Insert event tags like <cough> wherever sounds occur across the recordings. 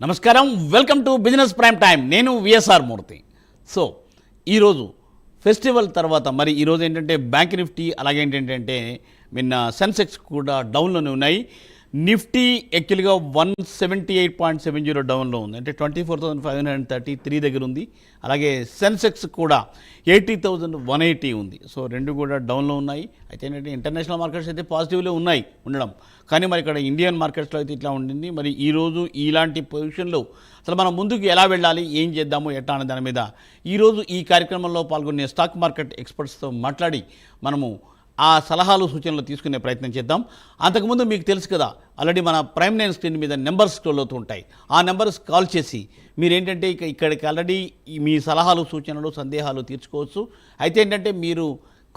నమస్కారం. Welcome to business prime time నేను VSR Murthy so ఈరోజు ఫెస్టివల్ తర్వాత మరి ఈరోజు ఏంటంటే బ్యాంక్ నిఫ్టీ అలాగే ఏంటంటే నిన్న సెన్సెక్స్ కూడా డౌన్లోనే ఉన్నాయి. నిఫ్టీ యాక్చువల్గా one seventy eight point seven zero డౌన్లో ఉంది. అంటే twenty four thousand five hundred thirty three దగ్గర ఉంది. అలాగే సెన్సెక్స్ కూడా ఎయిటీ థౌజండ్ వన్ ఎయిటీ ఉంది. సో రెండు కూడా డౌన్లో ఉన్నాయి. అయితే ఏంటంటే ఇంటర్నేషనల్ మార్కెట్స్ అయితే పాజిటివ్లో ఉన్నాయి ఉండడం. కానీ మరి ఇక్కడ ఇండియన్ మార్కెట్స్లో అయితే ఇట్లా ఉండింది. మరి ఈరోజు ఇలాంటి పొజిషన్లో అసలు మనం ముందుకు ఎలా వెళ్ళాలి? ఏం చేద్దాము? ఎట్లా అనే దాని మీద ఈరోజు ఈ కార్యక్రమంలో పాల్గొనే స్టాక్ మార్కెట్ ఎక్స్పర్ట్స్తో మాట్లాడి మనము ఆ సలహాలు సూచనలు తీసుకునే ప్రయత్నం చేద్దాం. అంతకుముందు మీకు తెలుసు కదా ఆల్రెడీ మన ప్రైమ్ నైన్ స్క్రీన్ మీద నెంబర్స్ స్క్రోల్ అవుతూ ఉంటాయి. ఆ నెంబర్స్ కాల్ చేసి మీరేంటంటే ఇక ఇక్కడికి ఆల్రెడీ మీ సలహాలు సూచనలు సందేహాలు తీర్చుకోవచ్చు. అయితే ఏంటంటే మీరు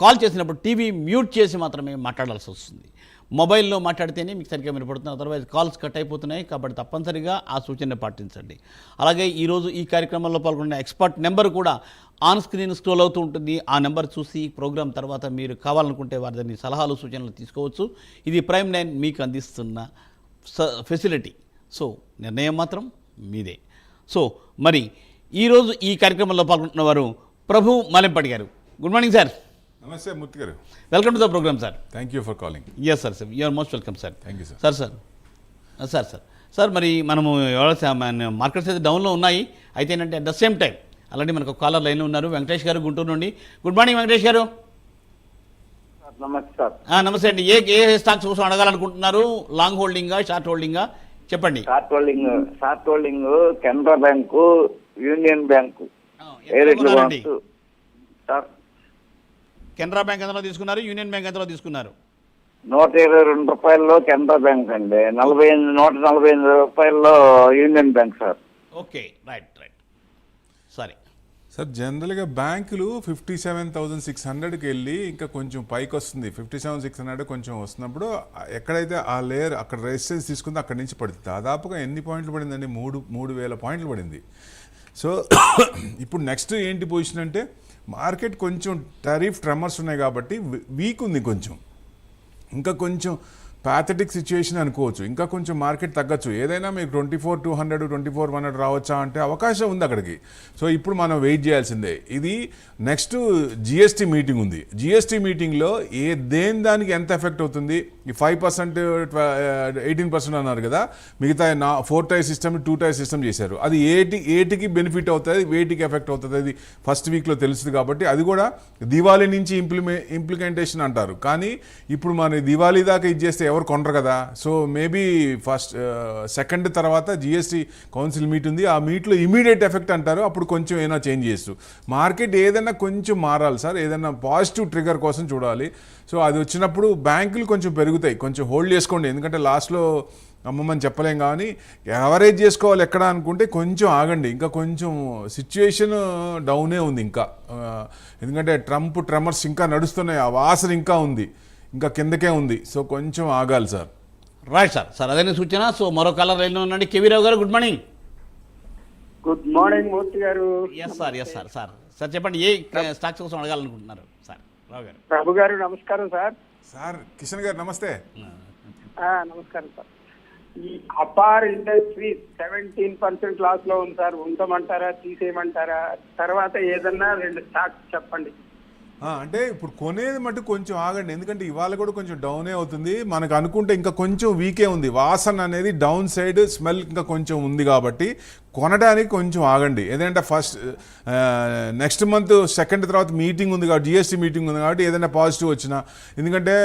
కాల్ చేసినప్పుడు టీవీ మ్యూట్ చేసి మాత్రమే మాట్లాడాల్సి వస్తుంది. మొబైల్లో మాట్లాడితేనే మీకు సరిగ్గా వినపడుతుంది. అదర్వైజ్ కాల్స్ కట్ అయిపోతున్నాయి. కాబట్టి తప్పనిసరిగా ఆ సూచనని పాటించండి. అలాగే ఈరోజు ఈ కార్యక్రమంలో పాల్గొన్న ఎక్స్పర్ట్ నెంబర్ కూడా ఆన్ స్క్రీన్ స్క్రోల్ అవుతూ ఉంటుంది. ఆ నెంబర్ చూసి ప్రోగ్రామ్ తర్వాత మీరు కావాలనుకుంటే వారిని సలహాలు సూచనలు తీసుకోవచ్చు. ఇది ప్రైమ్ నైన్ మీకు అందిస్తున్న స- ఫెసిలిటీ సో నిర్ణయం మాత్రం మీదే. సో మరి ఈరోజు ఈ కార్యక్రమంలో పాల్గొంటున్న వారు ప్రభు మలెంపటి గారు. గుడ్ మార్నింగ్ సార్ నమస్తే మూర్తి గారు. Welcome to the program sir thank you for calling yes sir sir you're most welcome sir thank you sir sir sir sir sir sir మరి మనము మార్కెట్స్ అయితే డౌన్లో ఉన్నాయి. అయితే ఏంటంటే అట్ ద సేమ్ టైం అలాంటి మనకు కాలర్ లైన్లో ఉన్నారు. వెంకటేష్ గారు గుంటూరు నుండి. గుడ్ మార్నింగ్ వెంకటేష్ గారు. నమస్తే నమస్తే అండి. ఏ ఏ స్టాక్స్ కోసం అడగాలనుకుంటున్నారు? లాంగ్ హోల్డింగా షార్ట్ హోల్డింగా చెప్పండి. Short holding short holding Canara bank union bank ఏ రేట్లు? సార్ కెనరా బ్యాంక్ ఎంతలో తీసుకున్నారు? యూనియన్ బ్యాంక్ ఎంతలో తీసుకున్నారు? నూట ఇరవై రెండు రూపాయల్లో కెనరా బ్యాంక్ అండి. నలభై ఎనిమిది నూట నలభై ఎనిమిది రూపాయల్లో union bank sir. Okay right right. సరే. సార్ జనరల్గా బ్యాంకులు ఫిఫ్టీ సెవెన్ థౌసండ్ సిక్స్ హండ్రెడ్కి వెళ్ళి ఇంకా కొంచెం పైకి వస్తుంది. ఫిఫ్టీ సెవెన్ సిక్స్ హండ్రెడ్ కొంచెం వస్తున్నప్పుడు ఎక్కడైతే ఆ లేయర్ అక్కడ రెసిస్టెన్స్ తీసుకుందో అక్కడి నుంచి పడుతుంది. దాదాపుగా ఎన్ని పాయింట్లు పడిందండి? మూడు మూడు వేల పాయింట్లు పడింది. సో <coughs> ఇప్పుడు నెక్స్ట్ ఏంటి పొజిషన్ అంటే మార్కెట్ కొంచెం టారిఫ్ ట్రెమర్స్ ఉన్నాయి కాబట్టి వీక్ ఉంది కొంచెం. ఇంకా కొంచెం ప్యాథటిక్ సిచ్యుయేషన్ అనుకోవచ్చు. ఇంకా కొంచెం మార్కెట్ తగ్గచ్చు. ఏదైనా మీకు twenty four two hundred twenty four one hundred రావచ్చా అంటే అవకాశం ఉంది అక్కడికి. సో ఇప్పుడు మనం వెయిట్ చేయాల్సిందే. ఇది నెక్స్ట్ జిఎస్టీ మీటింగ్ ఉంది. జిఎస్టీ మీటింగ్లో ఏ దేని దానికి ఎంత ఎఫెక్ట్ అవుతుంది? ఈ ఫైవ్ పర్సెంట్ ఎయిటీన్ పర్సెంట్ అన్నారు కదా. మిగతా నా four tier system two tier system చేశారు. అది ఏటి ఏటికి బెనిఫిట్ అవుతుంది? వేటికి ఎఫెక్ట్ అవుతుంది? అది ఫస్ట్ వీక్లో తెలుస్తుంది కాబట్టి అది కూడా దివాళీ నుంచి ఇంప్లిమే ఇంప్లిమెంటేషన్ అంటారు. కానీ ఇప్పుడు మన దివాళీ దాకా ఇది చేస్తే ఎవరు కొనరు కదా. సో మేబీ ఫస్ట్ సెకండ్ తర్వాత జిఎస్టీ కౌన్సిల్ మీట్ ఉంది. ఆ మీట్లో ఇమీడియట్ ఎఫెక్ట్ అంటారు. అప్పుడు కొంచెం ఏమైనా చేంజ్ చేస్తూ. మార్కెట్ ఏదైనా కొంచెం మారాలి సార్. ఏదైనా పాజిటివ్ ట్రిగర్ కోసం చూడాలి. సో అది వచ్చినప్పుడు బ్యాంకులు కొంచెం పెరుగుతాయి. కొంచెం హోల్డ్ చేసుకోండి. ఎందుకంటే లాస్ట్లో అమ్మమ్మని చెప్పలేం కానీ ఎవరేజ్ చేసుకోవాలి ఎక్కడ అనుకుంటే కొంచెం ఆగండి. ఇంకా కొంచెం సిచ్యుయేషన్ డౌనే ఉంది ఇంకా. ఎందుకంటే ట్రంప్ ట్రెమర్స్ ఇంకా నడుస్తున్నాయి. ఆ వాసన ఇంకా ఉంది. ఇంకా కిందకే ఉంది. సో కొంచెం ఆగాలి సార్. రైట్ సార్ సార్ అదే సూచన. సో మరో కలర్ లైన్లో ఉండండి. KV Rao garu good morning. Good morning Murthy garu. Yes sir yes sir sir sir చెప్పండి ఏ స్టాక్స్ కోసం అడగాలనుకుంటున్నారు? సార్ రావు గారు. ప్రభు గారు నమస్కారం సార్ సార్ కిషన్ గారు నమస్తే. ఆ, నమస్కారం సార్ ఈ అపార్ ఇండస్ట్రీస్ సెవెంటీన్ పర్సెంట్ లాస్లో ఉంది సార్ ఉంచమంటారా తీసేయమంటారా? తర్వాత ఏదన్నా రెండు స్టాక్స్ చెప్పండి. అంటే ఇప్పుడు కొనేది మటు కొంచెం ఆగండి. ఎందుకంటే ఇవాళ కూడా కొంచెం డౌనే అవుతుంది. మనకు అనుకుంటే ఇంకా కొంచెం వీకే ఉంది. వాసన అనేది డౌన్ సైడ్ స్మెల్ ఇంకా కొంచెం ఉంది కాబట్టి కొనడానికి కొంచెం ఆగండి. ఏదంటే ఫస్ట్ నెక్స్ట్ మంత్ సెకండ్ తర్వాత మీటింగ్ ఉంది కాబట్టి జిఎస్టీ మీటింగ్ ఉంది కాబట్టి ఏదైనా పాజిటివ్ వచ్చినా ఎందుకంటే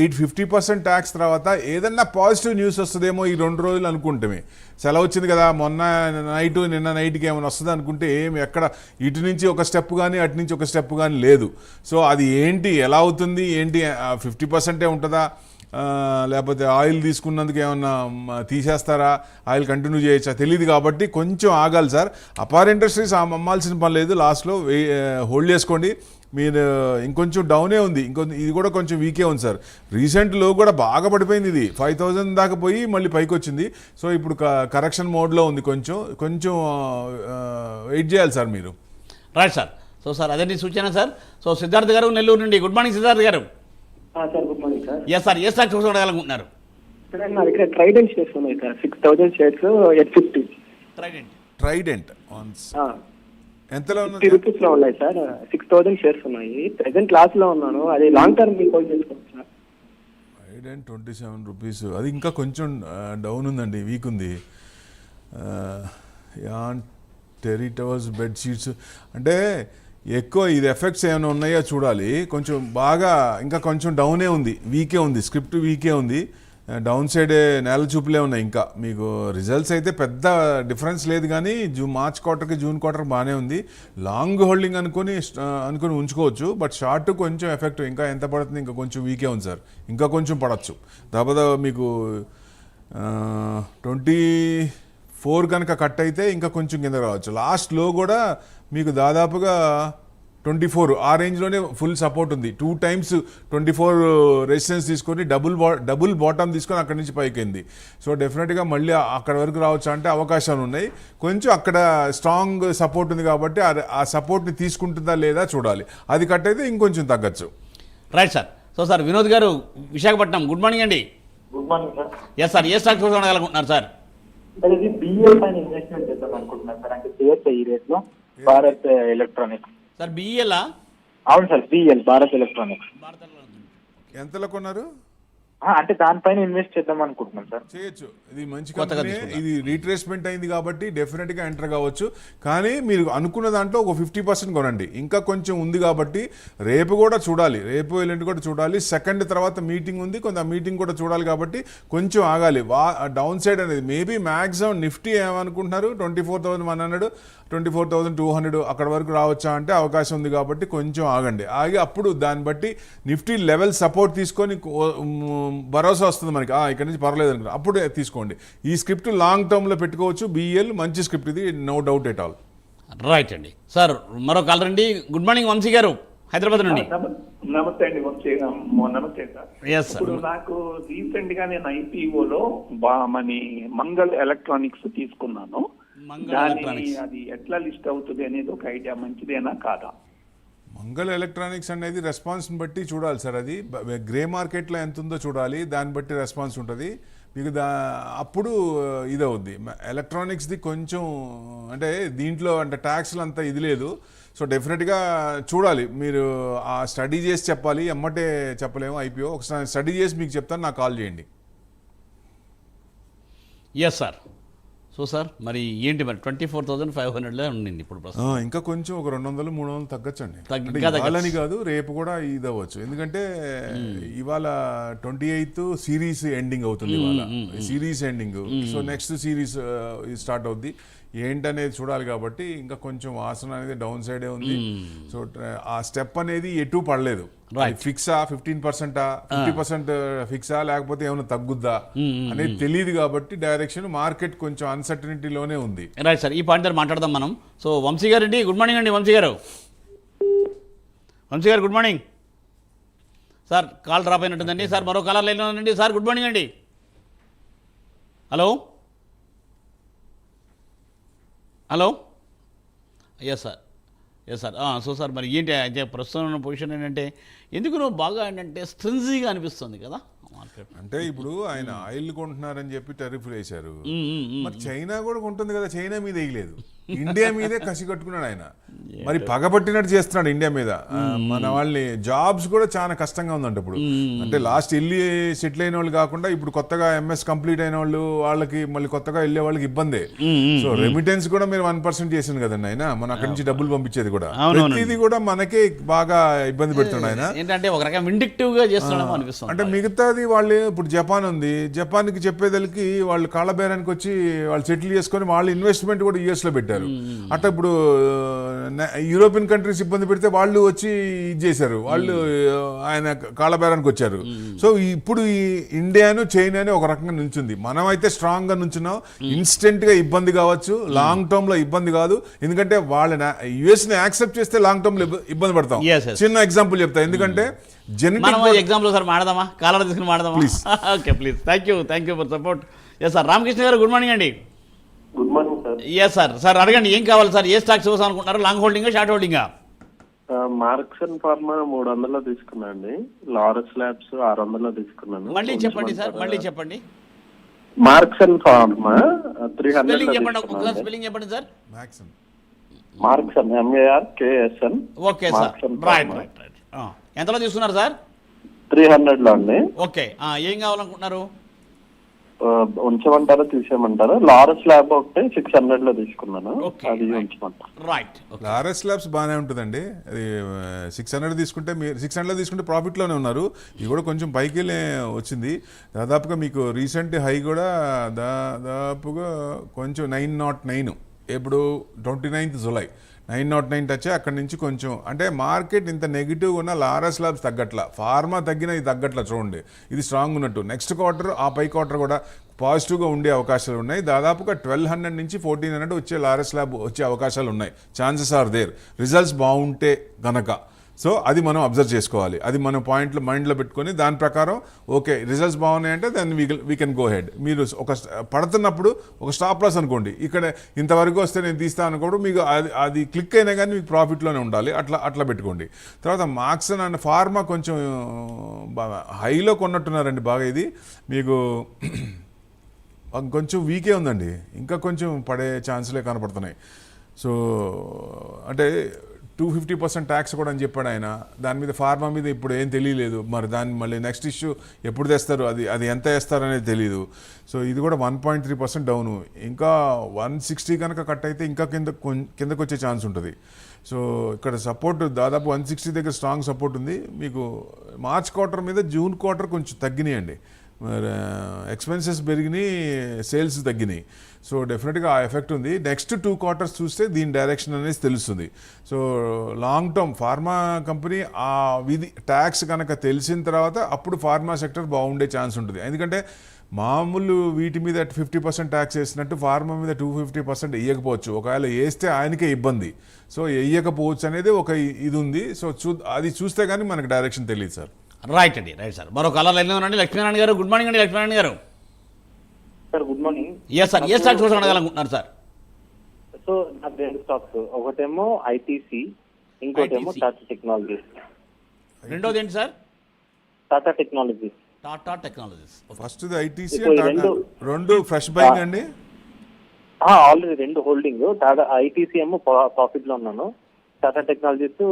ఎయిట్ ఫిఫ్టీ పర్సెంట్ ట్యాక్స్ తర్వాత ఏదైనా పాజిటివ్ న్యూస్ వస్తుందేమో ఈ రెండు రోజులు అనుకుంటామే. సెలవు వచ్చింది కదా మొన్న నైట్ నిన్న నైట్కి ఏమైనా వస్తుంది అనుకుంటే ఏమి ఎక్కడ ఇటు నుంచి ఒక స్టెప్ కానీ అటు నుంచి ఒక స్టెప్ కానీ లేదు. సో అది ఏంటి ఎలా అవుతుంది ఏంటి ఫిఫ్టీ పర్సెంటే ఉంటుందా? లేకపోతే ఆయిల్ తీసుకున్నందుకు ఏమన్నా తీసేస్తారా? ఆయిల్ కంటిన్యూ చేయొచ్చా? తెలియదు కాబట్టి కొంచెం ఆగాలి సార్. అపార్ ఇండస్ట్రీస్ ఆ అమ్మాల్సిన పని లేదు. లాస్ట్లో హోల్డ్ చేసుకోండి. మీరు ఇంకొంచెం డౌనే ఉంది. ఇంకొ ఇది కూడా కొంచెం వీకే ఉంది సార్. రీసెంట్లో కూడా బాగా పడిపోయింది ఇది. ఫైవ్ థౌజండ్ దాకా పోయి మళ్ళీ పైకి వచ్చింది. సో ఇప్పుడు కరెక్షన్ మోడ్లో ఉంది కొంచెం. కొంచెం వెయిట్ చేయాలి సార్ మీరు. Right sir. సో సార్ అదే సూచన సార్? సో సిద్ధార్థ్ గారు నెల్లూరు నుండి. గుడ్ మార్నింగ్ సిద్ధార్థ్ గారు. Sir good morning sir yes sir ఏ స్టాక్స్ కోసం అడగాలనుకుంటున్నారు. సార్ నా దగ్గర ట్రైడెంట్ షేర్స్ ఉన్నాయి sir six thousand shares eight fifty Trident Trident ఎంతలో ఫిఫ్టీ ఉన్నది రూపీస్లో ఉన్నాయి సార్ సిక్స్ థౌజండ్ షేర్స్ ఉన్నాయి. ప్రెసెంట్ లాస్లో ఉన్నాను. అది లాంగ్ టర్మ్ మీకు హోల్డ్ చేసుకోవచ్చు sir Trident twenty seven rupees అది ఇంకా కొంచెం డౌన్ ఉందండి వీక్ ఉంది. యాన్ టెరిటవర్స్ బెడ్షీట్స్ అంటే ఎక్కువ ఇది ఎఫెక్ట్స్ ఏమైనా ఉన్నాయో చూడాలి. కొంచెం బాగా ఇంకా కొంచెం డౌనే ఉంది. వీకే ఉంది. స్క్రిప్ట్ వీకే ఉంది. డౌన్ సైడ్ నేల చూపులే ఉన్నాయి ఇంకా. మీకు రిజల్ట్స్ అయితే పెద్ద డిఫరెన్స్ లేదు కానీ జూ మార్చ్ క్వార్టర్కి జూన్ క్వార్టర్ బాగానే ఉంది. లాంగ్ హోల్డింగ్ అనుకొని అనుకుని అనుకొని ఉంచుకోవచ్చు. బట్ షార్ట్ కొంచెం ఎఫెక్ట్ ఇంకా ఎంత పడుతుంది? ఇంకా కొంచెం వీకే ఉంది సార్. ఇంకా కొంచెం పడవచ్చు దాదాపు మీకు ట్వంటీ ఫోర్ కనుక కట్ అయితే ఇంకా కొంచెం కింద రావచ్చు. లాస్ట్లో కూడా మీకు దాదాపుగా ట్వంటీ ఫోర్ ఆ రేంజ్లోనే ఫుల్ సపోర్ట్ ఉంది. Two times twenty four resistance తీసుకొని డబుల్ బా డబుల్ బాటమ్ తీసుకొని అక్కడి నుంచి పైకింది సో డెఫినెట్గా మళ్ళీ అక్కడ వరకు రావచ్చు అంటే అవకాశాలు ఉన్నాయి. కొంచెం అక్కడ స్ట్రాంగ్ సపోర్ట్ ఉంది కాబట్టి ఆ- ఆ సపోర్ట్ని తీసుకుంటుందా లేదా చూడాలి. అది కట్ అయితే ఇంకొంచెం తగ్గచ్చు. Right sir. So sir Vinod గారు విశాఖపట్నం గుడ్ మార్నింగ్ అండి. Good morning sir. Yes sir ఏ స్టాక్ చూడగలుగుతున్నారు సార్? సార్ ఇది బిఎల్ పైన ఇన్వెస్ట్మెంట్ చేద్దాం అనుకుంటున్నాను సార్. అంటే చేయొచ్చా ఈ రేట్లో? భారత్ ఎలక్ట్రానిక్స్ సార్ బిఈఎలా అవును సార్ బిఎల్ భారత్ ఎలక్ట్రానిక్స్ ఎంతలో కొన్నారు? అంటే దానిపైన ఇన్వెస్ట్ చేద్దాం అనుకుంటున్నాం సార్. చేయొచ్చు. ఇది మంచి కొత్తగా కంపెనీ. ఇది రీట్రేస్మెంట్ అయింది కాబట్టి డెఫినెట్గా ఎంటర్ కావచ్చు. కానీ మీరు అనుకున్న దాంట్లో ఒక ఫిఫ్టీ పర్సెంట్ కొనండి. ఇంకా కొంచెం ఉంది కాబట్టి రేపు కూడా చూడాలి. రేపు ఎల్లుండి కూడా చూడాలి. సెకండ్ తర్వాత మీటింగ్ ఉంది. కొంత మీటింగ్ కూడా చూడాలి కాబట్టి కొంచెం ఆగాలి. వా డౌన్ సైడ్ అనేది మేబీ మ్యాక్సిమం నిఫ్టీ ఏమనుకుంటున్నారు? Twenty four thousand one hundred twenty four thousand two hundred అక్కడ వరకు రావచ్చా అంటే అవకాశం ఉంది కాబట్టి కొంచెం ఆగండి. ఆగి అప్పుడు దాన్ని బట్టి నిఫ్టీ లెవెల్ సపోర్ట్ తీసుకొని భరోసా వస్తుంది మనకి. ఆ, ఇక్కడ నుంచి పర్లేదు అనుకుంటా. అప్పుడు తీసుకోండి. ఈ స్క్రిప్ట్ లాంగ్ టర్మ్లో పెట్టుకోవచ్చు. బిఎల్ మంచి స్క్రిప్ట్ ఇది. No doubt at all. Right అండి. సార్ మరో కాల్ రండి. గుడ్ మార్నింగ్ వంశీ గారు. హైదరాబాద్ నుండి. నమ- నమస్తే అండి వంశీ. నమస్తే సార్. Yes, sir. ఇప్పుడు నాకు రీసెంట్గా నేను ఐపీఓలో మన మంగళ్ ఎలక్ట్రానిక్స్ తీసుకున్నాను. దాని. అది ఎట్లా లిస్ట్ అవుతుంది అనేది ఒక ఐడియా. మంచిదేనా కాదా? మంగళ ఎలక్ట్రానిక్స్ అనేది రెస్పాన్స్ని బట్టి చూడాలి సార్ అది. గ్రే మార్కెట్లో ఎంత ఉందో చూడాలి దాన్ని బట్టి రెస్పాన్స్ ఉంటుంది. మీకు దా అప్పుడు ఇది ఎలక్ట్రానిక్స్ది కొంచెం అంటే దీంట్లో అంటే ట్యాక్స్లు అంతా ఇది లేదు. సో డెఫినెట్గా చూడాలి. మీరు ఆ స్టడీ చేసి చెప్పాలి. ఎమ్మటే చెప్పలేము ఐపీఓ ఒకసారి స్టడీ చేసి మీకు చెప్తాను నాకు కాల్ చేయండి. ఎస్ సార్ సో సార్ మరి ఏంటి మరి? ట్వంటీ ఫోర్ థౌసండ్ ఫైవ్ హండ్రెడ్లో ఉండింది ఇప్పుడు ఇంకా కొంచెం ఒక రెండు వందలు మూడు వందలు తగ్గచ్చండి. తగ్గి- అంటే ఇంకా తగ్గచ్చు. ఇవాళని కాదు రేపు కూడా ఇది అవ్వచ్చు ఎందుకంటే ఇవాళ ట్వంటీ ఎయిత్ సిరీస్ ఎండింగ్ అవుతుంది ఇవాళ. Series ending. So next series start అవుద్ది. ఏంటనేది చూడాలి కాబట్టి ఇంకా కొంచెం వాసన అనేది డౌన్ సైడే ఉంది. సో ట్ర- ఆ స్టెప్ అనేది ఎటు పడలేదు. ఫిక్సా ఫిఫ్టీన్ పర్సెంటా ఫిఫ్టీ పర్సెంట్ ఫిక్సా లేకపోతే ఏమైనా తగ్గుద్దా అనేది తెలియదు కాబట్టి డైరెక్షన్ మార్కెట్ కొంచెం అన్సర్టనిటీలోనే ఉంది. రైట్ సార్ ఈ పాయింట్ దగ్గర మాట్లాడదాం మనం. సో వంశీ గారు అండి గుడ్ మార్నింగ్ అండి వంశీ గారు. వంశీ గారు good morning. Sir call drop అయినట్టుందండి. Sir మరో కాలర్ లైన్లో ఉందండి సార్ గుడ్ మార్నింగ్ అండి. Hello? Hello? Yes sir yes sir so sir మరి ఏంటి అయితే ప్రస్తుతం ఉన్న పొజిషన్ ఏంటంటే ఎందుకు నువ్వు బాగా ఏంటంటే స్ట్రెన్జీగా అనిపిస్తుంది కదా? అంటే ఇప్పుడు ఆయన ఆయిల్ కొంటున్నారని చెప్పి టెరిఫ్ వేశారు. మరి చైనా కూడా కొంటుంది కదా చైనా మీద వేయలేదు. ఇండియా మీదే కసి కట్టుకున్నాడు ఆయన. మరి పగబట్టినట్టు చేస్తున్నాడు ఇండియా మీద. మన వాళ్ళని జాబ్స్ కూడా చాలా కష్టంగా ఉందంట ఇప్పుడు. అంటే లాస్ట్ వెళ్ళి సెటిల్ అయిన వాళ్ళు కాకుండా ఇప్పుడు కొత్తగా ఎంఎస్ కంప్లీట్ అయిన వాళ్ళు వాళ్ళకి మళ్ళీ కొత్తగా వెళ్ళే వాళ్ళకి ఇబ్బందే. సో రెమిటెన్స్ కూడా మీరు వన్ పర్సెంట్ చేసింది కదండి ఆయన. మన అక్కడి నుంచి డబ్బులు పంపించేది కూడా. ప్రతిదీ కూడా మనకే బాగా ఇబ్బంది పెడుతున్నాడు ఆయన. ఏంటంటే ఒక రకం విండిక్టివ్గా చేస్తున్నామో అనిపిస్తుంది అంటే మిగతాది వాళ్ళు ఇప్పుడు జపాన్ ఉంది. జపాన్కి చెప్పేదలకి వాళ్ళు కాళ్ళబేరానికి వచ్చి వాళ్ళు సెటిల్ చేసుకొని వాళ్ళు ఇన్వెస్ట్మెంట్ కూడా యూఎస్లో పెట్టారు. అట్లా ఇప్పుడు యూరోపియన్ కంట్రీస్ ఇబ్బంది పెడితే వాళ్ళు వచ్చి ఇది చేశారు. వాళ్ళు ఆయన కాళ్ళబేరానికి వచ్చారు. సో ఇప్పుడు ఈ ఇండియాను చైనాను ఒక రకంగా నుంచుంది మనం అయితే స్ట్రాంగ్గా నుంచున్నాం. ఇన్స్టెంట్గా ఇబ్బంది కావచ్చు. లాంగ్ టర్మ్లో ఇబ్బంది కాదు. ఎందుకంటే వాళ్ళ యుఎస్ని యాక్సెప్ట్ చేస్తే లాంగ్ టర్మ్లో ఇబ్బ- ఇబ్బంది పడతాం. చిన్న ఎగ్జాంపుల్ చెప్తా. ఎందుకంటే జెనెటిక్ ఎగ్జాంపుల్ సార్ మాడదామా? కాలర్ తీసుకుని మాడదామా. <laughs> Okay please. Thank you thank you for support yes sir Ramakrishna గారు గుడ్ మార్నింగ్ అండి. Good morning sir yes sir sir అడగండి ఏం కావాలి సార్ ఏ స్టాక్స్ ఇవ్వచ్చు అనుకుంటున్నారు? లాంగ్ హోల్డింగా షార్ట్ హోల్డింగా మార్క్సన్ ఫార్మా మూడు వందల్లో తీసుకున్నా అండి లారస్ ల్యాబ్స్ ఆరు వందల్లో తీసుకున్నాను. మళ్ళీ చెప్పండి సార్? మళ్ళీ చెప్పండి. మార్క్సన్ ఫార్మా త్రీ స్పెల్లింగ్ చెప్పండి హండ్రెడ్ స్పెల్లింగ్ చెప్పండి sir maximum Marksans MAR KSN okay sir right right right ఎంతలో తీసుకున్నారు సార్ త్రీ హండ్రెడ్లో అండి. ఓకే ఆ, ఏం కావాలనుకుంటున్నారు? ఉంచమంటారా తీసేయమంటారా? లారస్ ల్యాబ్ ఒకటి సిక్స్ హండ్రెడ్లో తీసుకున్నాను అది. ఉంచమంటారా రైట్ ఓకే ఆర్ఎస్ ల్యాబ్స్ బాగానే ఉంటుందండి. అది సిక్స్ హండ్రెడ్ తీసుకుంటే మీరు సిక్స్ హండ్రెడ్ తీసుకుంటే ప్రాఫిట్లోనే ఉన్నారు. ఇది కూడా కొంచెం పైకి వచ్చింది. దాదాపుగా మీకు రీసెంట్ హై కూడా దాదాపుగా కొంచెం నైన్ నాట్ నైన్. ఎప్పుడు twenty ninth July. Nine naught nine touch అక్కడి నుంచి కొంచెం అంటే మార్కెట్ ఇంత నెగిటివ్ ఉన్న లారస్ ల్యాబ్స్ తగ్గట్ల ఫార్మా తగ్గిన ఇది తగ్గట్ల చూడండి ఇది స్ట్రాంగ్ ఉన్నట్టు. నెక్స్ట్ క్వార్టర్ ఆ పై క్వార్టర్ కూడా పాజిటివ్గా ఉండే అవకాశాలు ఉన్నాయి. దాదాపుగా ట్వెల్వ్ హండ్రెడ్ నుంచి ఫోర్టీన్ హండ్రెడ్ వచ్చే లారస్ ల్యాబ్ వచ్చే అవకాశాలు ఉన్నాయి. ఛాన్సెస్ ఆర్ దేర్ రిజల్ట్స్ బాగుంటే గనక. సో అది మనం అబ్జర్వ్ చేసుకోవాలి. అది మన పాయింట్లు మైండ్లో పెట్టుకొని దాని ప్రకారం ఓకే రిజల్ట్స్ బాగున్నాయంటే దాన్ని we we can go ahead మీరు ఒక పడుతున్నప్పుడు ఒక స్టాప్ లాస్ అనుకోండి. ఇక్కడ ఇంతవరకు వస్తే నేను తీస్తాను అనుకోవడం మీకు అది అది క్లిక్ అయినా కానీ మీకు ప్రాఫిట్లోనే ఉండాలి. అట్లా అట్లా పెట్టుకోండి. తర్వాత మార్క్స్ అండ్ ఫార్మా కొంచెం బాగా హైలో కొన్నట్టున్నారండి బాగా ఇది. మీకు <clears throat> కొంచెం వీకే ఉందండి. ఇంకా కొంచెం పడే ఛాన్సులే కనపడుతున్నాయి. సో అంటే టూ ఫిఫ్టీ పర్సెంట్ ట్యాక్స్ కూడా అని చెప్పాడు ఆయన. దాని మీద ఫార్మా మీద ఇప్పుడు ఏం తెలియలేదు. మరి దాన్ని మళ్ళీ నెక్స్ట్ ఇష్యూ ఎప్పుడు తెస్తారు? అది అది ఎంత వేస్తారు అనేది తెలియదు సో ఇది కూడా one point three percent down ఇంకా వన్ సిక్స్టీ కనుక కట్ అయితే ఇంకా కింద కొం- కిందకు వచ్చే ఛాన్స్ ఉంటుంది. సో ఇక్కడ సపోర్ట్ దాదాపు వన్ సిక్స్టీ దగ్గర స్ట్రాంగ్ సపోర్ట్ ఉంది. మీకు మార్చ్ క్వార్టర్ మీద జూన్ క్వార్టర్ కొంచెం తగ్గినాయండి. మరి uh, ఎక్స్పెన్సెస్ పెరిగినాయి సేల్స్ తగ్గినాయి. సో డెఫినెట్గా ఆ ఎఫెక్ట్ ఉంది. నెక్స్ట్ టూ క్వార్టర్స్ చూస్తే దీని డైరెక్షన్ అనేది తెలుస్తుంది. So long term pharma company ఆ విధి ట్యాక్స్ కనుక తెలిసిన తర్వాత అప్పుడు ఫార్మా సెక్టర్ బాగుండే ఛాన్స్ ఉంటుంది. ఎందుకంటే మామూలు వీటి మీద ఫిఫ్టీ పర్సెంట్ ట్యాక్స్ వేసినట్టు ఫార్మా మీద టూ ఫిఫ్టీ పర్సెంట్ వేయకపోవచ్చు. ఒకవేళ వేస్తే ఆయనకే ఇబ్బంది. సో వేయకపోవచ్చు అనేది ఒక ఇది ఉంది. సో చూ అది చూస్తే కానీ మనకు డైరెక్షన్ తెలియదు సార్. రైట్ అండి రైట్ సార్. మరో కలర్ లైన్లో ఉండండి లక్ష్మీనారాయణ గారు గుడ్ మార్నింగ్ అండి లక్ష్మీనారాయణ గారు. Sir good morning. Yes sir ఏ స్టాక్ చూసి అడగాలనుకుంటున్నారు సార్ సో నాకు రెండు స్టాక్స్ ఒకటేమో ఐటీసీ ఇంకోటేమో. టాటా టెక్నాలజీస్ రెండోది ఏంటి sir Tata technologies Tata technologies. First ITC రెండు- రెండు ఫ్రెష్ బైక్ అండి? ఆల్రెడీ రెండు హోల్డింగ్. టాటా ఐటీసీ ఏమో ప్రాఫిట్లో ఉన్నాను. టాటా టెక్నాలజీస్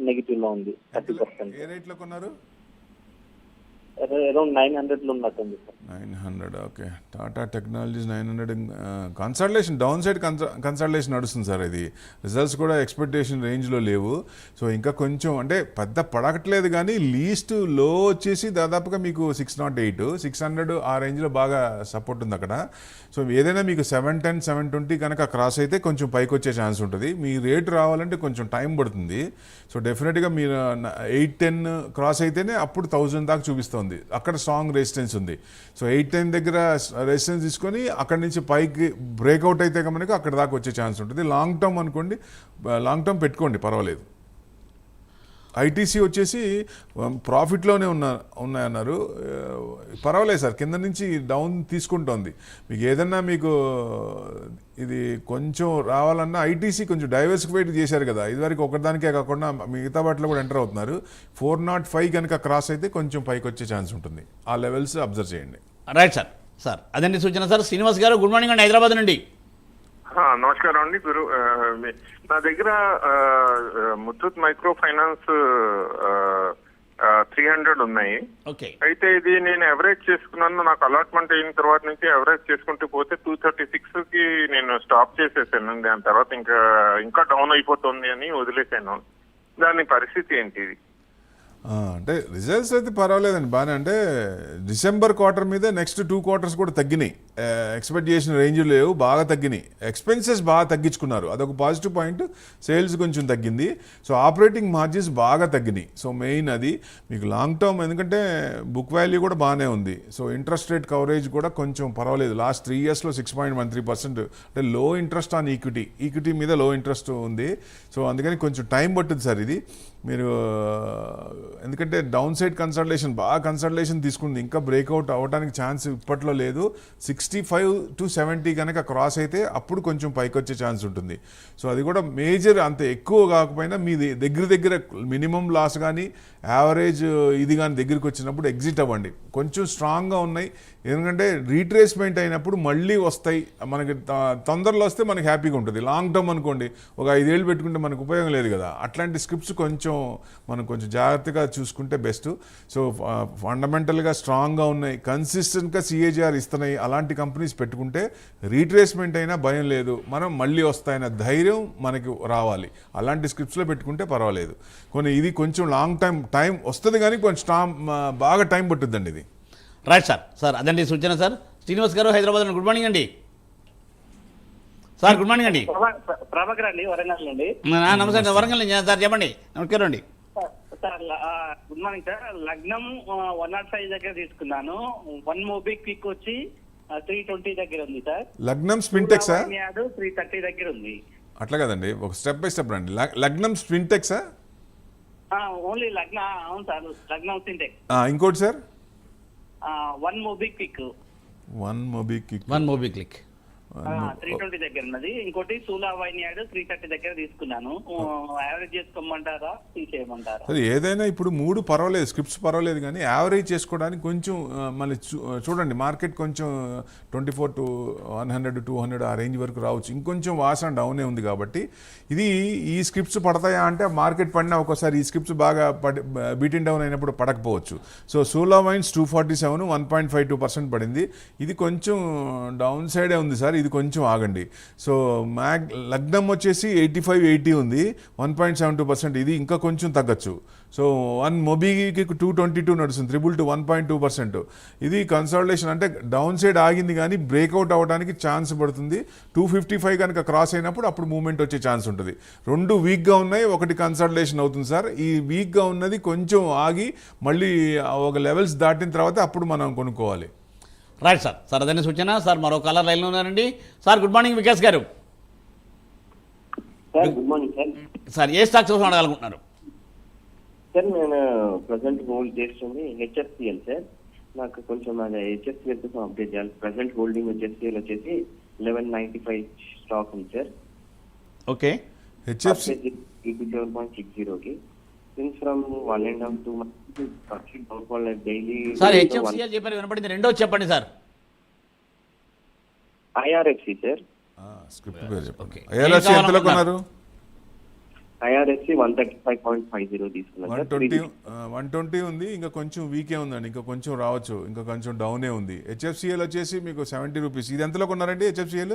నెగిటివ్లో ఉంది థర్టీ పర్సెంట్. ఏ రేట్లో కొన్నారు? అరౌండ్ నైన్ హండ్రెడ్ ఉన్నట్టుంది sir. Nine hundred okay. Tata technologies nine hundred consultation down side consultation నడుస్తుంది సార్ ఇది. రిజల్ట్స్ కూడా ఎక్స్పెక్టేషన్ రేంజ్లో లేవు. సో ఇంకా కొంచెం అంటే పెద్ద పడకట్లేదు కానీ లీస్ట్లో వచ్చేసి దాదాపుగా మీకు six nought eight six hundred ఆ రేంజ్లో బాగా సపోర్ట్ ఉంది అక్కడ. సో ఏదైనా మీకు సెవెన్ టెన్ సెవెన్ ట్వంటీ కనుక క్రాస్ అయితే కొంచెం పైకి వచ్చే ఛాన్స్ ఉంటుంది. మీ రేట్ రావాలంటే కొంచెం టైం పడుతుంది. సో డెఫినెట్గా మీరు ఎయిట్ టెన్ క్రాస్ అయితేనే అప్పుడు థౌజండ్ దాకా చూపిస్తుంది. అక్కడ స్ట్రాంగ్ రెసిస్టెన్స్ ఉంది. సో ఎయిట్ టెన్ దగ్గర రెసిస్టెన్స్ తీసుకొని అక్కడ నుంచి పైకి బ్రేక్అవుట్ అయితే కనుక అక్కడ దాకా వచ్చే ఛాన్స్ ఉంటుంది. లాంగ్ టర్మ్ అనుకోండి లాంగ్ టర్మ్ పెట్టుకోండి పర్వాలేదు. ఐటీసీ వచ్చేసి ప్రాఫిట్లోనే ఉన్న ఉన్నాయన్నారు. పర్వాలేదు సార్ కింద నుంచి డౌన్ తీసుకుంటోంది. మీకు ఏదన్నా మీకు ఇది కొంచెం రావాలన్నా ఐటీసీ కొంచెం డైవర్సిఫైడ్ చేశారు కదా. ఇదివరకు ఒకదానికే కాకుండా మిగతా వాటిలో కూడా ఎంటర్ అవుతున్నారు. ఫోర్ నాట్ ఫైవ్ కనుక క్రాస్ అయితే కొంచెం పైకి వచ్చే ఛాన్స్ ఉంటుంది. ఆ లెవెల్స్ అబ్జర్వ్ చేయండి. రైట్ సార్ సార్ అదండి సూచన? సార్ శ్రీనివాస్ గారు గుడ్ మార్నింగ్ అండి హైదరాబాద్ నుండి. నమస్కారం అండి. గురు నా దగ్గర Muthoot micro finance three hundred ఉన్నాయి. ఓకే. అయితే ఇది నేను ఎవరేజ్ చేసుకున్నాను నాకు అలాట్మెంట్ అయిన తర్వాత నుంచి ఎవరేజ్ చేసుకుంటూ పోతే టూ థర్టీ సిక్స్కి నేను స్టాప్ చేసేసాను. దాని తర్వాత ఇంకా ఇంకా డౌన్ అయిపోతుంది అని వదిలేసాను. దాని పరిస్థితి ఏంటి ఇది? ఆ, అంటే రిజల్ట్స్ అయితే పర్వాలేదండి. బాగానే అంటే డిసెంబర్ క్వార్టర్ మీద నెక్స్ట్ టూ క్వార్టర్స్ కూడా తగ్గినాయి. ఎక్స్పెక్ట్ చేసిన రేంజ్ లేవు బాగా తగ్గినాయి. ఎక్స్పెన్సెస్ బాగా తగ్గించుకున్నారు. అదొక పాజిటివ్ పాయింట్ సేల్స్ కొంచెం తగ్గింది. సో ఆపరేటింగ్ మార్జిన్స్ బాగా తగ్గినాయి. సో మెయిన్ అది మీకు లాంగ్ టర్మ్ ఎందుకంటే బుక్ వాల్యూ కూడా బాగానే ఉంది. సో ఇంట్రెస్ట్ రేట్ కవరేజ్ కూడా కొంచెం పర్వాలేదు. లాస్ట్ త్రీ ఇయర్స్లో six point one three percent అంటే లో ఇంట్రెస్ట్ ఆన్ ఈక్విటీ ఈక్విటీ మీద లో ఇంట్రెస్ట్ ఉంది. సో అందుకని కొంచెం టైం పట్టుద్ది సార్ ఇది. మీరు ఎందుకంటే డౌన్ సైడ్ కన్సల్టేషన్ బాగా కన్సల్టేషన్ తీసుకుంది. ఇంకా బ్రేక్అవుట్ అవ్వడానికి ఛాన్స్ ఇప్పట్లో లేదు. Six sixty five to seventy కనుక క్రాస్ అయితే అప్పుడు కొంచెం పైకి వచ్చే ఛాన్స్ ఉంటుంది. సో అది కూడా మేజర్ అంత. ఎక్కువ కాకపోయినా మీ దగ్గర దగ్గర మినిమం లాస్ కానీ యావరేజ్ ఇది కానీ దగ్గరికి వచ్చినప్పుడు ఎగ్జిట్ అవ్వండి. కొంచెం స్ట్రాంగ్గా ఉన్నాయి. ఎందుకంటే రీట్రేస్మెంట్ అయినప్పుడు మళ్ళీ వస్తాయి. మనకి తొందరలో వస్తే మనకి హ్యాపీగా ఉంటుంది. లాంగ్ టర్మ్ అనుకోండి ఒక ఐదేళ్ళు పెట్టుకుంటే మనకు ఉపయోగం లేదు కదా. అట్లాంటి స్క్రిప్ట్స్ కొంచెం మనం కొంచెం జాగ్రత్తగా చూసుకుంటే బెస్ట్. సో ఫండమెంటల్గా స్ట్రాంగ్గా ఉన్నాయి కన్సిస్టెంట్గా సిఏజీఆర్ ఇస్తున్నాయి అలాంటి కంపెనీస్ పెట్టుకుంటే రీట్రేస్మెంట్ అయినా భయం లేదు. మనం మళ్ళీ వస్తాయన్న ధైర్యం మనకి రావాలి. అలాంటి స్క్రిప్ట్స్లో పెట్టుకుంటే పర్వాలేదు. కొన్ని ఇది కొంచెం లాంగ్ టైం టైం వస్తుంది కానీ కొంచెం స్ట్రాంగ్ బాగా టైం పట్టుద్దండి ఇది. రైట్ సార్ సార్ అదండి సూచన సార్ శ్రీనివాస్ గారు హైదరాబాద్ నుండి. గుడ్ మార్నింగ్ అండి. సార్ గుడ్ మార్నింగ్ అండి. ప్రభాకర్ అండి వరంగల్ నా- నమస్తే అండి. వరంగల్ నుంచి సార్ చెప్పండి. నమస్కారం అండి. Sir good morning sir Lagnam one nought five దగ్గర తీసుకున్నాను. వన్ మూవీ క్విక్ వచ్చి త్రీ ట్వంటీ దగ్గర ఉంది సార్. లగ్నం స్పిన్టెక్సా త్రీ థర్టీ దగ్గర ఉంది. అట్లా కదండి. ఒక స్టెప్ బై స్టెప్ రండి. లగ్- లగ్నం స్పిన్టెక్సా ఓన్లీ లగ్న అవును సార్. లగ్నం సింటెక్ ఆ, ఇంకోటి sir one MobiKwik one MobiKwik one MobiKwik three twenty దగ్గర ఉన్నది. ఇంకోటి సూలా వైన్యాడ్ త్రీ థర్టీ దగ్గర తీసుకున్నాను. యావరేజ్ చేసుకోమంటారా? తీసేయమంటారా? సరే ఏదైనా ఇప్పుడు మూడు పర్వాలేదు స్క్రిప్ట్స్ పర్వాలేదు కానీ యావరేజ్ చేసుకోవడానికి కొంచెం మళ్ళీ చూడండి మార్కెట్ కొంచెం twenty four to one hundred two hundred ఆ రేంజ్ వరకు రావచ్చు. ఇంకొంచెం వాసన డౌనే ఉంది కాబట్టి ఇది ఈ స్క్రిప్ట్స్ పడతాయా అంటే మార్కెట్ పడినా ఒక్కోసారి ఈ స్క్రిప్ట్స్ బాగా పడి బీటింగ్ డౌన్ అయినప్పుడు పడకపోవచ్చు. So Sula wines two forty seven one point five two percent పడింది. ఇది కొంచెం డౌన్ సైడే ఉంది సార్. ఇది కొంచెం ఆగండి. సో మ్యాగ్ లగ్నం వచ్చేసి ఎయిటీ ఫైవ్ ఎయిటీ ఉంది. One point seven two percent. ఇది ఇంకా కొంచెం తగ్గచ్చు. సో వన్ మొబీకి టూ ట్వంటీ టూ నడుస్తుంది. Triple to one point two percent. ఇది కన్సల్టేషన్ అంటే డౌన్ సైడ్ ఆగింది కానీ బ్రేక్అవుట్ అవ్వడానికి ఛాన్స్ పడుతుంది. టూ ఫిఫ్టీ ఫైవ్ కనుక క్రాస్ అయినప్పుడు అప్పుడు మూవ్మెంట్ వచ్చే ఛాన్స్ ఉంటుంది. రెండు వీక్గా ఉన్నాయి ఒకటి కన్సల్టేషన్ అవుతుంది సార్. ఈ వీక్గా ఉన్నది కొంచెం ఆగి మళ్ళీ ఒక లెవెల్స్ దాటిన తర్వాత అప్పుడు మనం కొనుక్కోవాలి. రైట్ సార్ సార్ అదండి సూచన. సార్ మరో కలర్ లైన్లో ఉన్నారండి. Sir good morning Vikas garu. Sir good morning sir sir ఏ స్టాక్స్ కోసం అడగాలనుకుంటున్నారు? సార్ నేను ప్రజెంట్ హోల్డ్ చేస్తుంది హెచ్ఎఫ్సిఎల్ సార్ నాకు కొంచెం అది హెచ్ఎఫ్సిఎల్ కోసం అప్డేట్ చేయాలి. ప్రజెంట్ హోల్డింగ్ హెచ్ఎఫ్సిఎల్ వచ్చేసి లెవెన్ నైన్టీ ఫైవ్ స్టాక్ ఉంది sir okay HFC eighty seven sir HFCL చెప్పారు వినపడింది. రెండో చెప్పండి సార్ ఐఆర్ఎఫ్సి సార్ స్క్రిప్ట్ పేరు చెప్పండి. ఏం ఎంతలో? కొన్నారు IRFC one thirty five point five zero తీసుకున్నాను వన్ ట్వంటీ వన్ ట్వంటీ ఉంది ఇంకా కొంచెం వీకే ఉందండి ఇంకా కొంచెం రావచ్చు ఇంకా కొంచెం డౌనే ఉంది. హెచ్ఎఫ్సిఎల్ వచ్చేసి మీకు సెవెంటీ రూపీస్ ఇది ఎంతలో కొన్నారండి HFCL HFCL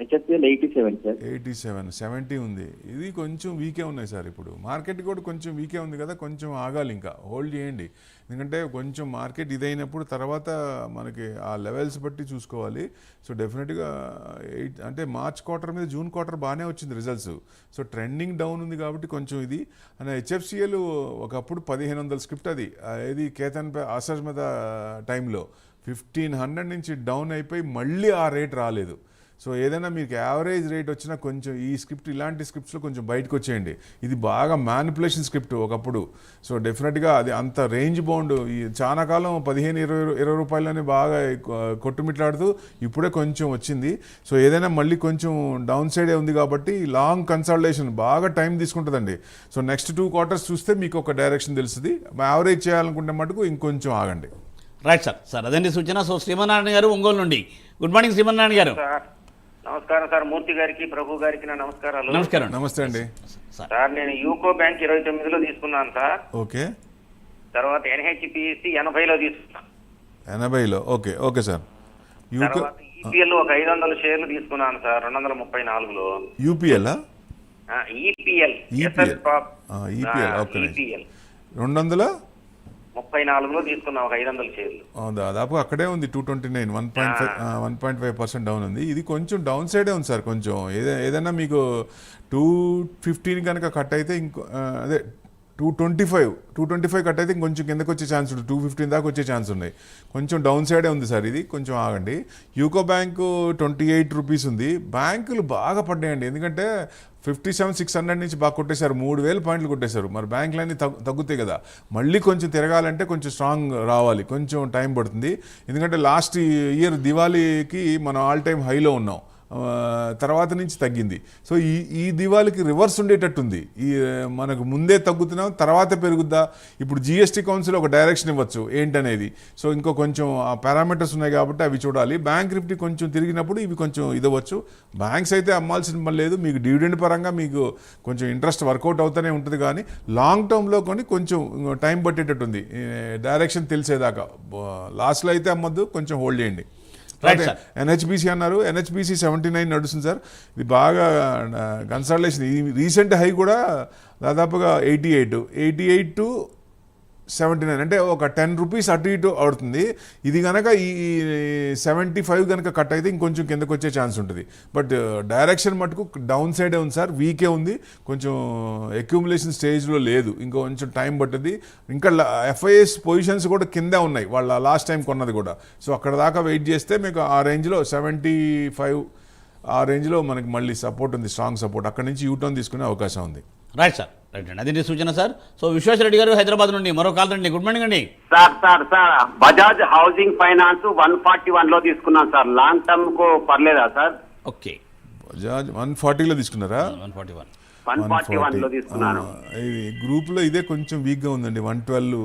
eighty seven eighty seven seventy ఉంది. ఇది కొంచెం వీకే ఉన్నాయి సార్ ఇప్పుడు. మార్కెట్ కూడా కొంచెం వీకే ఉంది కదా కొంచెం ఆగాలి ఇంకా. హోల్డ్ చేయండి. ఎందుకంటే కొంచెం మార్కెట్ ఇదైనప్పుడు తర్వాత మనకి ఆ లెవెల్స్ బట్టి చూసుకోవాలి. సో డెఫినెట్గా ఎయిట్ అంటే మార్చ్ క్వార్టర్ మీద జూన్ క్వార్టర్ బాగానే వచ్చింది రిజల్ట్స్ సో ట్రెండింగ్ డౌన్ ఉంది కాబట్టి కొంచెం ఇది. అండ్ హెచ్ఎఫ్సిఎల్ ఒకప్పుడు పదిహేను వందల స్క్రిప్ట్ అది. ఇది కేతన్ ఆసర్ మీద టైంలో. ఫిఫ్టీన్ హండ్రెడ్ నుంచి డౌన్ అయిపోయి మళ్ళీ ఆ రేట్ రాలేదు. సో ఏదైనా మీకు యావరేజ్ రేట్ వచ్చినా కొంచెం ఈ స్క్రిప్ట్ ఇలాంటి స్క్రిప్ట్స్లో కొంచెం బయటకు వచ్చేయండి. ఇది బాగా మ్యానిపులేషన్ స్క్రిప్ట్ ఒకప్పుడు. సో డెఫినెట్గా అది అంత రేంజ్ బౌండ్ ఈ చాలా కాలం పదిహేను ఇరవై ఇరవై రూపాయలని బాగా కొట్టుమిట్లాడుతూ ఇప్పుడే కొంచెం వచ్చింది. సో ఏదైనా మళ్ళీ కొంచెం డౌన్ సైడే ఉంది కాబట్టి లాంగ్ కన్సల్టేషన్ బాగా టైం తీసుకుంటుందండి. సో నెక్స్ట్ టూ క్వార్టర్స్ చూస్తే మీకు ఒక డైరెక్షన్ తెలుస్తుంది. యావరేజ్ చేయాలనుకుంటే మటుకు ఇంకొంచెం ఆగండి. రైట్ సార్ సార్ అదండి సూచన. సో శ్రీమన్నారాయణ గారు ఒంగోలు నుండి. గుడ్ మార్నింగ్ శ్రీమన్నారాయణ గారు. నమస్కారం సార్ మూర్తి గారికి ప్రభు గారికి నా నమస్కారాలు. నమస్కారం. నమస్తే అండి. సార్. నేను యూకో బ్యాంక్ ఇరవై తొమ్మిదిలో తీసుకున్నాను సార్. ఓకే. తర్వాత ఎన్హెచ్పిఎస్సి ఎనభైలో తీసుకున్నాను ఎనభైలో. Okay okay sir. యూకే తర్వాత ఈపీఎల్ ఒక ఐదు వందల షేర్లు తీసుకున్నాను సార్ రెండు వందల ముప్పై నాలుగులో. UPL EPL. EPL. ఆ, EPL, ఓకే. ఈపీఎల్. రెండు వందల ముప్పై నాలుగులో తీసుకున్నా ఒక ఐదు వందల షేర్లు దాదాపు అక్కడే ఉంది two twenty nine one point five one point five percent down ఉంది. ఇది కొంచెం డౌన్ సైడే ఉంది సార్ కొంచెం. ఏదైనా మీకు టూ ఫిఫ్టీన్ కనుక కట్ అయితే ఇంకో అదే two twenty five two twenty five cut అయితే కొంచెం కిందకు వచ్చే ఛాన్స్ ఉంటుంది. టూ ఫిఫ్టీన్ దాకా వచ్చే ఛాన్స్ ఉన్నాయి. కొంచెం డౌన్ సైడే ఉంది సార్ ఇది. కొంచెం ఆగండి. UCO bank twenty eight rupees ఉంది. బ్యాంకులు బాగా పడ్డాయండి. ఎందుకంటే ఫిఫ్టీ సెవెన్ సిక్స్ హండ్రెడ్ నుంచి బాగా కొట్టేశారు. మూడు వేలు పాయింట్లు కొట్టేశారు. మరి బ్యాంకులన్నీ తగ్గు తగ్గుతాయి కదా. మళ్ళీ కొంచెం తిరగాలంటే కొంచెం స్ట్రాంగ్ రావాలి. కొంచెం టైం పడుతుంది. ఎందుకంటే లాస్ట్ ఇయర్ దివాళీకి మనం ఆల్ టైమ్ హైలో ఉన్నాం. తర్వాత నుంచి తగ్గింది. సో ఈ ఈ దివాళికి రివర్స్ ఉండేటట్టుంది. ఈ మనకు ముందే తగ్గుతున్నాం తర్వాత పెరుగుద్దా? ఇప్పుడు జిఎస్టీ కౌన్సిల్ ఒక డైరెక్షన్ ఇవ్వచ్చు. ఏంటనేది? సో ఇంకో కొంచెం ఆ పారామీటర్స్ ఉన్నాయి కాబట్టి అవి చూడాలి. బ్యాంక్ నిఫ్టీ కొంచెం తిరిగినప్పుడు ఇవి కొంచెం ఇదవచ్చు బ్యాంక్స్ అయితే అమ్మాల్సిన పని లేదు. మీకు డివిడెండ్ పరంగా మీకు కొంచెం ఇంట్రెస్ట్ వర్కౌట్ అవుతూనే ఉంటుంది కానీ లాంగ్ టర్మ్లో కొని కొంచెం టైం పట్టేటట్టుంది. డైరెక్షన్ తెలిసేదాకా. లాస్ట్లో అయితే అమ్మద్దు కొంచెం హోల్డ్ చేయండి. ఎన్హెచ్బిసి అన్నారు. ఎన్హెచ్బిసి సెవెంటీ నైన్ నడుస్తుంది సార్ ఇది బాగా కన్సల్టేషన్ ఈ రీసెంట్ హై కూడా దాదాపుగా eighty eight. Eighty eight to seventy nine. అంటే ఒక టెన్ రూపీస్ అటు ఇటు అవుతుంది. ఇది కనుక ఈ సెవెంటీ ఫైవ్ కనుక కట్ అయితే ఇంకొంచెం కిందకు వచ్చే ఛాన్స్ ఉంటుంది. బట్ uh, డైరెక్షన్ మటుకు డౌన్ సైడే ఉంది సార్ వీకే ఉంది. కొంచెం అక్యూములేషన్ స్టేజ్లో లేదు. ఇంకా కొంచెం టైం పట్టుద్ది ఇంకా ఎఫ్ఐఎస్ పొజిషన్స్ కూడా కిందే ఉన్నాయి. వాళ్ళ లాస్ట్ టైం కొన్నది కూడా. సో అక్కడ దాకా వెయిట్ చేస్తే మీకు ఆ రేంజ్లో సెవెంటీ ఫైవ్ ఆ రేంజ్లో మనకి మళ్ళీ సపోర్ట్ ఉంది స్ట్రాంగ్ సపోర్ట్ అక్కడ నుంచి యూటర్న్ తీసుకునే అవకాశం ఉంది. రైట్ సార్ రైట్ అండి అదే సూచన సార్ సో విశ్వేశ్వరరెడ్డి గారు హైదరాబాద్ నుండి. మరో కాల్ రండి. గుడ్ మార్నింగ్ అండి. Sir sir sir Bajaj housing finance one forty వన్లో తీసుకున్నాను సార్ లాంగ్ టర్మ్కు పర్లేదా సార్ ఓకే బజాజ్ వన్ ఫార్టీలో తీసుకున్నారా? One forty one one forty వన్లో తీసుకున్నాను. ఇది గ్రూప్లో ఇదే కొంచెం వీక్గా ఉందండి. వన్ ట్వెల్వ్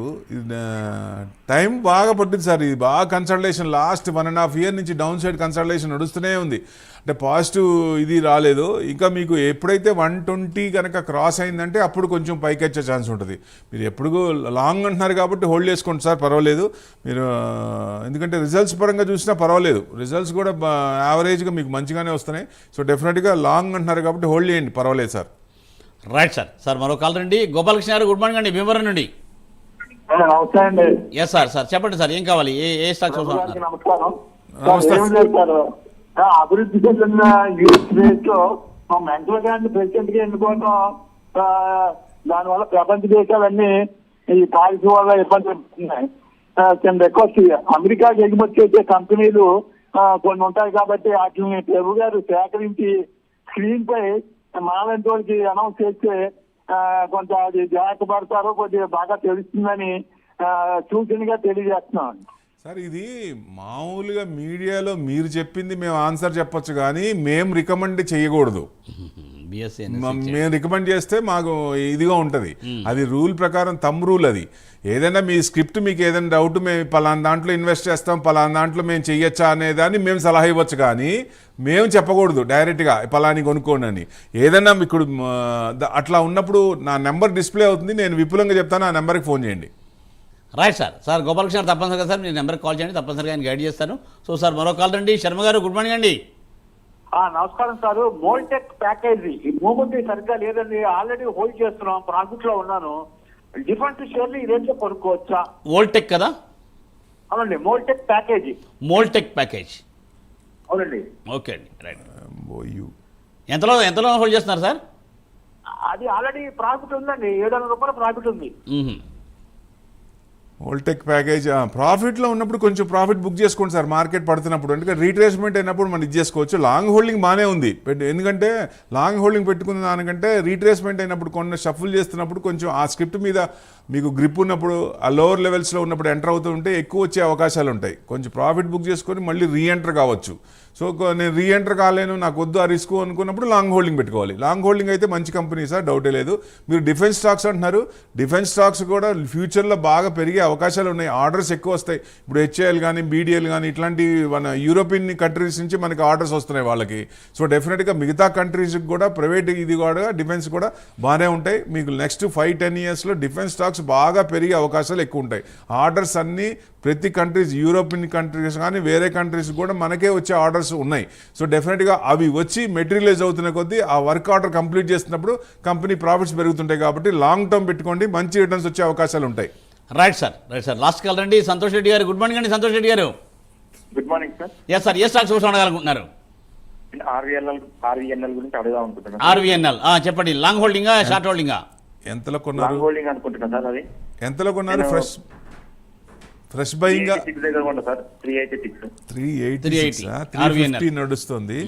టైం బాగా పట్టింది సార్ ఇది బాగా consultation last one and half year నుంచి డౌన్ సైడ్ కన్సల్టేషన్ నడుస్తూనే ఉంది. అంటే పాజిటివ్ ఇది రాలేదు. ఇంకా మీకు ఎప్పుడైతే వన్ ట్వంటీ కనుక క్రాస్ అయిందంటే అప్పుడు కొంచెం పైకి వచ్చే ఛాన్స్ ఉంటుంది. మీరు ఎప్పుడు లాంగ్ అంటున్నారు కాబట్టి హోల్డ్ చేసుకోండి సార్ పర్వాలేదు. మీరు ఎందుకంటే రిజల్ట్స్ పరంగా చూసినా పర్వాలేదు. రిజల్ట్స్ కూడా యావరేజ్గా మీకు మంచిగానే వస్తున్నాయి. సో డెఫినెట్గా లాంగ్ అంటున్నారు కాబట్టి హోల్డ్ చేయండి పర్వాలేదు సార్. Right sir. సార్ మరో కాల్ రండి. గోపాలకృష్ణ గారు గుడ్ మార్నింగ్ అండి. భీమవరం నుండి. నమస్తే అండి. ఎస్ సార్ సార్ చెప్పండి సార్ ఏం కావాలి? ఏ ఏ స్టాక్స్ నమస్కారం. అభివృద్ధి చెందిన యూత్ రేట్లో మా మెంటల్ గారిని ప్రెసిడెంట్గా ఎన్నుకోవడం దానివల్ల ప్రపంచ దేశాలన్నీ ఈ పాలసీ వల్ల ఇబ్బంది పడుతున్నాయి. కింద రిక్వెస్ట్ అమెరికాకి ఎగుమతి చేసే కంపెనీలు కొన్ని ఉంటాయి కాబట్టి వాటిని ప్రభు గారు సేకరించి స్క్రీన్ పై మాలాంటి వాళ్ళకి అనౌన్స్ చేస్తే కొంత అది జాగ్రత్త పడతారో కొద్దిగా బాగా తెలుస్తుందని చూసినగా సూచనగా తెలియజేస్తున్నాం సార్ ఇది మామూలుగా మీడియాలో మీరు చెప్పింది మేము ఆన్సర్ చెప్పొచ్చు కానీ <laughs> మేము రికమెండ్ చేయకూడదు. మేము రికమెండ్ చేస్తే మాకు ఇదిగా ఉంటుంది. అది రూల్ ప్రకారం తమ్ రూల్ అది. ఏదైనా మీ స్క్రిప్ట్ మీకు ఏదైనా డౌట్ మేము పలానా దాంట్లో ఇన్వెస్ట్ చేస్తాం పలానా దాంట్లో మేము చెయ్యొచ్చా అనేదాన్ని మేము సలహా ఇవ్వచ్చు కానీ మేము చెప్పకూడదు డైరెక్ట్గా పలాని కొనుక్కోండి అని. ఏదైనా ఇప్పుడు అట్లా ఉన్నప్పుడు నా నెంబర్ డిస్ప్లే అవుతుంది నేను విపులంగా చెప్తాను ఆ నెంబర్కి ఫోన్ చేయండి. రైట్ సార్ సార్ గోపాలకృష్ణ గారు తప్పనిసరిగా సార్ మీ నెంబర్కి కాల్ చేయండి. తప్పనిసరిగా ఆయన గైడ్ చేస్తాను. సో సార్ మరో కాల్ రండి. శర్మ గారు గుడ్ మార్నింగ్ అండి. ఆ, నమస్కారం సార్ మోల్టెక్ ప్యాకేజీ ఈ మూమెంట్ సరిగ్గా లేదండి. ఆల్రెడీ హోల్డ్ చేస్తున్నాం. ప్రాఫిట్లో ఉన్నాను. డిఫరెంట్ షేర్లు ఈ రేంజ్ కొనుక్కోవచ్చా? వోల్టెక్ కదా? అవునండి. మోల్టెక్ ప్యాకేజీ మోల్టెక్ ప్యాకేజ్ అవునండి. ఓకే అండి. రైట్ ఎంతలో ఎంతలో హోల్డ్ చేస్తున్నారు సార్ అది ఆల్రెడీ ప్రాఫిట్ ఉందండి. ఏడు వందల రూపాయల ప్రాఫిట్ ఉంది. ఓల్టెక్ వోల్టెక్ ప్యాకేజ్ ఆ, ప్రాఫిట్లో ఉన్నప్పుడు కొంచెం ప్రాఫిట్ బుక్ చేసుకోండి సార్ మార్కెట్ పడుతున్నప్పుడు. ఎందుకంటే రీట్రేస్మెంట్ అయినప్పుడు మనం ఇది చేసుకోవచ్చు. లాంగ్ హోల్డింగ్ బాగానే ఉంది. ఎందుకంటే లాంగ్ హోల్డింగ్ పెట్టుకున్న దానికంటే రీట్రేస్మెంట్ అయినప్పుడు కొన్ని షఫుల్ చేస్తున్నప్పుడు కొంచెం ఆ స్క్రిప్ట్ మీద మీకు గ్రిప్ ఉన్నప్పుడు ఆ లోవర్ లెవెల్స్లో ఉన్నప్పుడు ఎంటర్ అవుతూ ఉంటే ఎక్కువ వచ్చే అవకాశాలు ఉంటాయి. కొంచెం ప్రాఫిట్ బుక్ చేసుకొని మళ్ళీ రీఎంటర్ కావచ్చు. సో నేను రీఎంటర్ కాలేను నాకు వద్దు ఆ రిస్క్ అనుకున్నప్పుడు లాంగ్ హోల్డింగ్ పెట్టుకోవాలి. లాంగ్ హోల్డింగ్ అయితే మంచి కంపెనీ సార్ డౌటే లేదు. మీరు డిఫెన్స్ స్టాక్స్ అంటున్నారు. డిఫెన్స్ స్టాక్స్ కూడా ఫ్యూచర్లో బాగా పెరిగే అవకాశాలు ఉన్నాయి. ఆర్డర్స్ ఎక్కువ వస్తాయి. ఇప్పుడు హెచ్ఏఎల్ కానీ బీడీఎల్ కానీ ఇట్లాంటి మన యూరోపియన్ కంట్రీస్ నుంచి మనకి ఆర్డర్స్ వస్తున్నాయి వాళ్ళకి. సో డెఫినెట్గా మిగతా కంట్రీస్కి కూడా ప్రైవేట్ ఇది కూడా డిఫెన్స్ కూడా బాగానే ఉంటాయి. మీకు నెక్స్ట్ ఫైవ్ టెన్ ఇయర్స్లో డిఫెన్స్ స్టాక్స్ బాగా పెరిగే అవకాశాలు ఎక్కువ ఉంటాయి. ఆర్డర్స్ అన్నీ ప్రతి కంట్రీస్ యూరోపియన్ కంట్రీస్ కానీ వేరే కంట్రీస్ కూడా మనకే వచ్చే ఆర్డర్స్ ఉన్నాయి. సో డెఫినెట్గా అవి వచ్చి మెటీరియలైజ్ అవుతున్న కొద్దీ ఆ వర్క్ ఆర్డర్ కంప్లీట్ చేస్తున్నప్పుడు కంపెనీ ప్రాఫిట్స్ పెరుగుతుంటాయి కాబట్టి లాంగ్ టర్మ్ పెట్టుకోండి మంచి రిటర్న్స్ వచ్చే అవకాశాలు ఉంటాయి. Right sir right sir last call రండి. సంతోష్ రెడ్డి గారు గుడ్ మార్నింగ్ అండి Santosh Reddy garu. Good morning sir yes sir ఏ స్టాక్స్ కోసం అడగాలనుకుంటున్నారు? ఆర్వీఎన్ఎల్ ఆర్వీఎన్ఎల్ గురించి అడుగుదాం అనుకుంటున్నాను ఆర్వీఎన్ఎల్ చెప్పండి. లాంగ్ హోల్డింగా షార్ట్ హోల్డింగా ఎంతలో కొన్నారు? లాంగ్ హోల్డింగ్ అనుకుంటున్నాను సార్ అది. ఎంతలో కొన్నారు? నేను- fresh fresh buying three eighty six three eighty 380, three RVNL. Fifty నడుస్తుంది.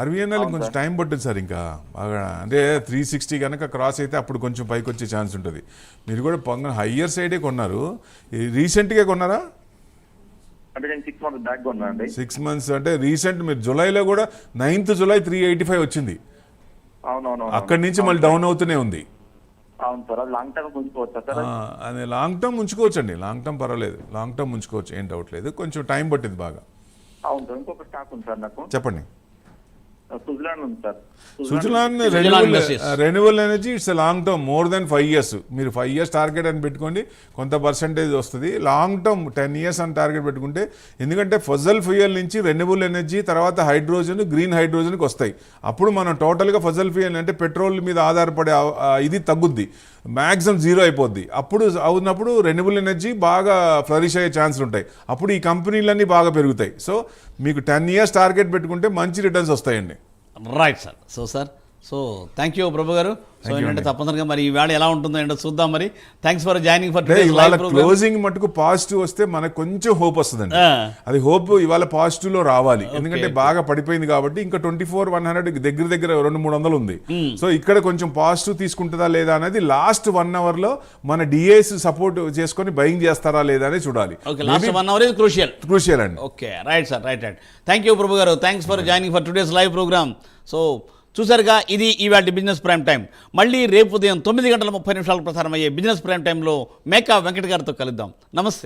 ఆర్వీఎన్ఎల్ కొంచెం టైం పట్టింది సార్ ఇంకా. బాగా అంటే త్రీ సిక్స్టీ కనుక క్రాస్ అయితే అప్పుడు కొంచెం పైకి వచ్చే ఛాన్స్ ఉంటుంది. మీరు కూడా పొంగ హయ్యర్ సైడే కొన్నారు. ఈ రీసెంట్గా కొన్నారా? సిక్స్ మంత్స్ బ్యాక్ కొన్నా అండి. సిక్స్ మంత్స్ అంటే రీసెంట్ మీరు జూలైలో కూడా ninth July three eighty five వచ్చింది. అవునవును అక్కడి నుంచి మళ్ళీ డౌన్ అవుతూనే ఉంది. అవును సార్ లాంగ్ టర్మ్ ఉంచుకోవచ్చా సార్? అది లాంగ్ టర్మ్ ఉంచుకోవచ్చు అండి లాంగ్ టర్మ్ పర్వాలేదు. లాంగ్ టర్మ్ ఉంచుకోవచ్చు ఏం డౌట్ లేదు. కొంచెం టైం పట్టింది బాగా. అవును సార్ ఇంకొక స్టాక్ ఉంది సార్ నాకు. చెప్పండి. Suzlon renewal. Renewal energy it's long term more than five years మీరు ఫైవ్ ఇయర్స్ టార్గెట్ అని పెట్టుకోండి కొంత పర్సంటేజ్ వస్తుంది. లాంగ్ టర్మ్ టెన్ ఇయర్స్ అని టార్గెట్ పెట్టుకుంటే ఎందుకంటే ఫజల్ ఫ్యూయల్ నుంచి రెన్యువల్ ఎనర్జీ తర్వాత హైడ్రోజన్ గ్రీన్ హైడ్రోజన్కి వస్తాయి. అప్పుడు మనం టోటల్గా ఫజల్ ఫ్యూయల్ అంటే పెట్రోల్ మీద ఆధారపడే ఇది తగ్గుద్ది. మ్యాక్సిమం జీరో అయిపోద్ది. అప్పుడు అవునప్పుడు రెన్యువల్ ఎనర్జీ బాగా ఫ్లరిష్ అయ్యే ఛాన్సులు ఉంటాయి. అప్పుడు ఈ కంపెనీలన్నీ బాగా పెరుగుతాయి. సో మీకు టెన్ ఇయర్స్ టార్గెట్ పెట్టుకుంటే మంచి రిటర్న్స్ వస్తాయండి. Right sir so sir so thank you Prabhu garu. So ఏంటంటే. తప్పనిసరిగా మరి ఈవేళ ఎలా ఉంటుందో ఏంటో చూద్దాం మరి. థ్యాంక్స్ ఫర్ జాయినింగ్ ఫర్ ఇవాళ క్లోజింగ్ మటుకు పాజిటివ్ వస్తే మనకు కొంచెం హోప్ వస్తుందండి. అది హోప్ ఇవాళ పాజిటివ్లో రావాలి. ఎందుకంటే. బాగా పడిపోయింది కాబట్టి ఇంకా ట్వంటీ ఫోర్ వన్ హండ్రెడ్ దగ్గర దగ్గర రెండు మూడు వందలు ఉంది. సో ఇక్కడ కొంచెం పాజిటివ్ తీసుకుంటుందా లేదా అనేది లాస్ట్ వన్ అవర్లో మన డిఏస్ సపోర్ట్ చేసుకొని బయింగ్ చేస్తారా లేదా అనేది చూడాలి. Okay last one hour is crucial crucial అండి. Okay right sir right right thank you Prabhu garu. Thanks for joining for today's live programme so చూసారుగా ఇది ఈవేళ బిజినెస్ ప్రైమ్ టైం. మళ్ళీ రేపు ఉదయం తొమ్మిది గంటల ముప్పై నిమిషాలు ప్రసారం అయ్యే బిజినెస్ ప్రైమ్ టైంలో మేకా వెంకట గారితో కలుద్దాం. నమస్తే.